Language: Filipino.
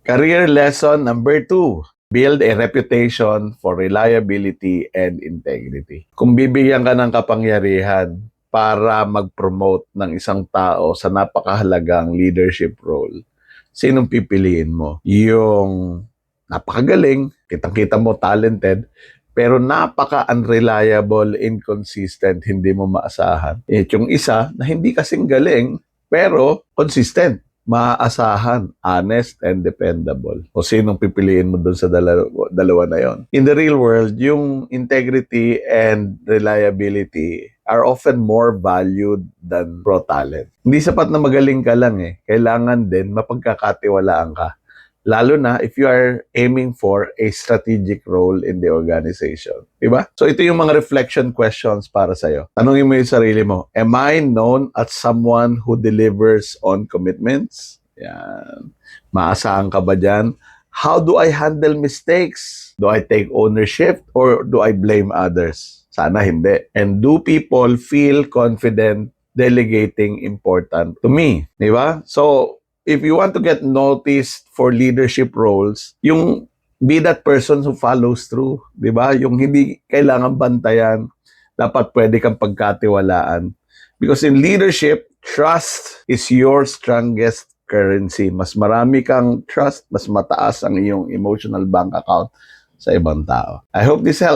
Career lesson number two. Build a reputation for reliability and integrity. Kung bibigyan ka ng kapangyarihan para mag-promote ng isang tao sa napakahalagang leadership role, sinong pipiliin mo? Yung napakagaling, kitang-kita mo talented, pero napaka-unreliable, inconsistent, hindi mo maasahan. At yung isa na hindi kasing galing, pero consistent maaasahan, honest, and dependable. O sinong pipiliin mo dun sa dalawa, dalawa na yon? In the real world, yung integrity and reliability are often more valued than raw talent. Hindi sapat na magaling ka lang eh. Kailangan din mapagkakatiwalaan ka. Lalo na if you are aiming for a strategic role in the organization. Diba? So ito yung mga reflection questions para sa'yo. Tanungin mo yung sarili mo, Am I known as someone who delivers on commitments? Yan. Maasahan ka ba dyan? How do I handle mistakes? Do I take ownership or do I blame others? Sana hindi. And do people feel confident delegating important to me? Di ba? So, if you want to get noticed for leadership roles, yung be that person who follows through, 'di ba? Yung hindi kailangan bantayan, dapat pwede kang pagkatiwalaan. Because in leadership, trust is your strongest currency. Mas marami kang trust, mas mataas ang iyong emotional bank account sa ibang tao. I hope this helps.